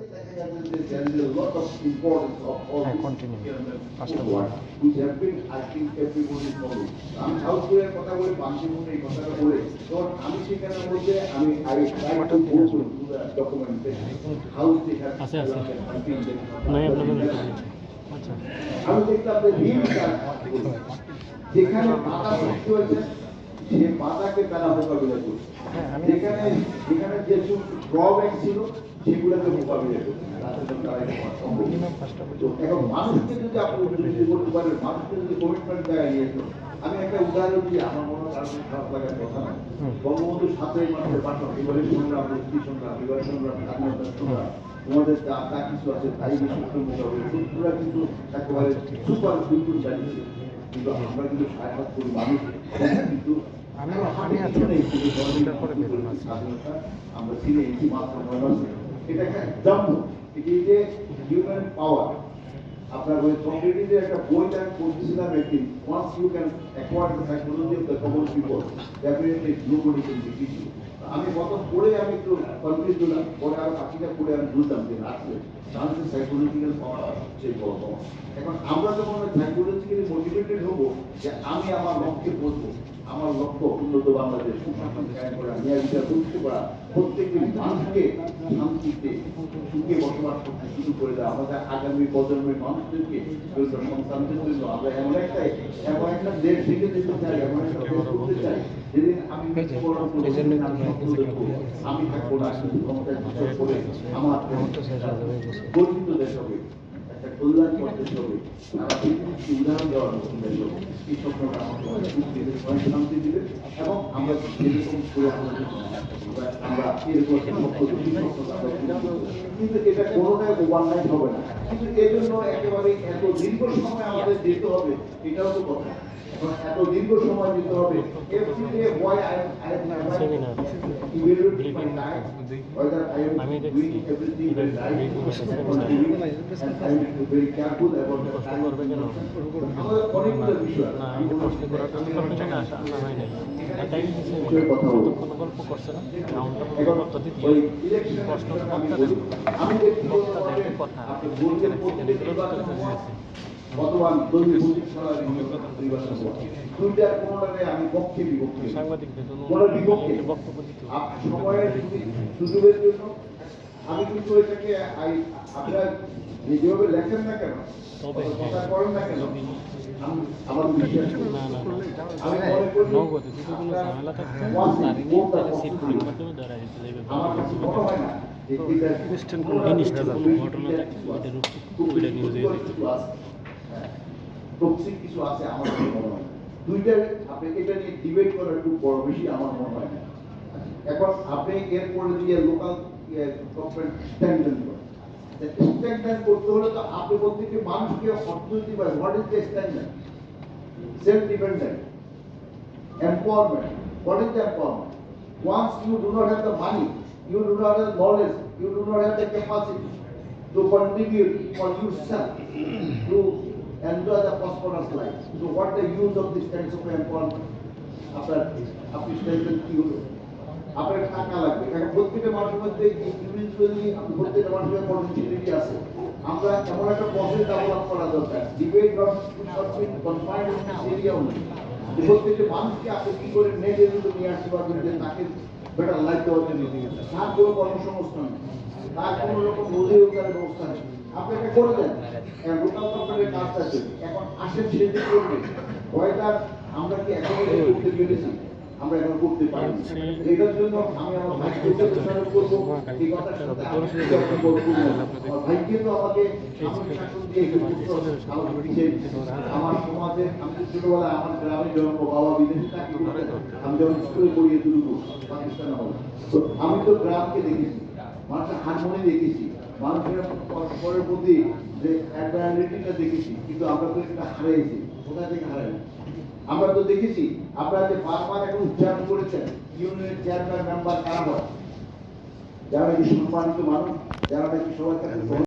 আপনাদের আচ্ছা। আমি দেখলাম যেখানে সে বাধাকে তারা মোকাবিলা করছে। হ্যাঁ, যেখানে যেখানে যে ড্রব্যাক ছিল সেগুলোকে মোকাবিলা করছে। এখন মানুষকে যদি আপনি উদ্বুদ্ধ করতে পারেন মানুষকে যদি কমিটমেন্ট দেয় নিয়েছো আমি একটা উদাহরণ দিই আমার মনে হয় কারণ খারাপ লাগার কথা না বঙ্গবন্ধু সাতই মাসের পাঠান এবারে সংগ্রাম মুক্তি সংগ্রাম এবারে সংগ্রাম স্বাধীনতার সংগ্রাম। তোমাদের যা যা কিছু আছে তাই বিশুদ্ধ মোকাবিলা। শত্রুরা কিন্তু একেবারে সুপার বিদ্যুৎ চালিয়েছে। কিন্তু আমরা কিন্তু সাড়ে সাহায্য করি মানুষ আমি- আমার এটা একটা এটি যে আপনার ইউ সাইকোলজি আমি কত পড়ে আমি একটু কনফিউজ হলাম। পরে আর বাকিটা পড়ে আমি বুঝলাম যে আসলে সাইকোলজিক্যাল পাওয়ার হচ্ছে বড় এখন আমরা যখন হব যে আমি আমার লক্ষ্যে পৌঁছবো আমার লক্ষ্য উন্নত বাংলাদেশ করা ন্যায় বিচার প্রতিষ্ঠা করা প্রত্যেকটি মানুষকে শান্তিতে সুখে বসবাস করতে শুরু করে দেওয়া। আমাদের আগামী প্রজন্মের মানুষদেরকে সন্তানদের জন্য আমরা এমন একটা এমন একটা দেশ থেকে দিতে চাই এমন একটা দেশ করতে চাই যেদিন আমি থাকব না ক্ষমতায় করে আমার। গর্বিত দেশ হবে। একটা কল্যাণকর দেশ হবে। তারা পৃথিবীকে উদাহরণ দেওয়ার মতন দেশ এই স্বপ্নটা আমাকে অনেক অনেক শান্তি দিবে এবং আমরা যেরকম করে আমরা এরকম। কিন্তু এটা কোনোটাই ওভারনাইট হবে না। কিন্তু এই জন্য একেবারে এত দীর্ঘ সময় আমাদের যেতে হবে এটাও তো কথা। এত দীর্ঘ সময় যেতে হবে এভরিডে হোয়াই আই আই আমি করবে কেন? অনেকগুলো বিষয় আমি প্রশ্ন করার জন্য আসা হয় নাই। এটাই কথা। কোনো গল্প করছে না। রাউন্ডটা এখন প্রশ্ন আমি কথা আপনি লিখে রাখছেন। বর্তমান। দুইটার আমি পক্ষে বিপক্ষে সাংবাদিকদের কোনো বিপক্ষে বক্তব্য দিতে সময়ের সুযোগের জন্য আমি কিন্তু এটাকে আপনারা যেভাবে লেখেন না কেন কথা করেন না মনে কাছে মনে হয় হয়ে আছে টক্সিক কিছু আছে আমার মনে হয় না। দুইটার আপনি এটা নিয়ে ডিবেট করা একটু বড় বেশি আমার মনে হয় না এখন আপনি এরপরে দিয়ে লোকাল স্ট্যান্ডার্ড করেন স্ট্যান্ডার্ড করতে হলে তো আপনি প্রত্যেকটি মানুষকে অর্থনীতি বা what is the standard self dependent empowerment. What is the empowerment? Once you do not have the money, you do not have knowledge, you do not have the capacity to contribute for yourself to enjoy the prosperous life. So what the use of this kinds of empowerment? আপনার আপনি statement কি হলো আপনার টাকা লাগবে। কারণ প্রত্যেকটা মানুষের মধ্যে ইন্ডিভিজুয়ালি প্রত্যেকটা মানুষের পটেন্সিয়ালিটি আছে। আমরা এমন একটা প্রসেস ডেভেলপ করা দরকার। Debate not not confined area যে প্রত্যেকটা মানুষকে আপনি কি করে নেটে কিন্তু নিয়ে আসতে পারবেন যে তাকে বেটার লাইফ দেওয়ার জন্য তার কোনো কর্মসংস্থান নেই। তার কোনো রকম রোজী রোজগারের ব্যবস্থা নেই। আপনি এটা করে দেন। লোকাল গভর্নমেন্টের কাজটা আছে। এখন আসেন সেটা করবে? ওয়েদার আমরা কি এখন করতে পেরেছি আমরা এখন করতে পারি এটার জন্য আমি আমার ভাইকে করব। এই কথার সাথে। আমার ভাইকে তো আমাকে আমার সমাজে আমি ছোটবেলায় আমার গ্রামে জন্ম বাবা বিদেশে চাকরি আমি যখন স্কুলে পড়িয়ে তুলবো পাকিস্তানে হলো তো আমি তো গ্রামকে দেখেছি। মানুষের হারমোনি দেখেছি। মানুষের প্রতি যে অ্যাডভায়ালিটিটা দেখেছি, কিন্তু আমরা তো সেটা হারাইছি। কোথা থেকে হারাই আমরা তো দেখেছি আপনারা যে বারবার এখন উচ্চারণ করেছেন, ইউনিয়নের চেয়ারম্যান মেম্বার কারা যারা নাকি সম্মানিত মানুষ, যারা নাকি সবার কাছে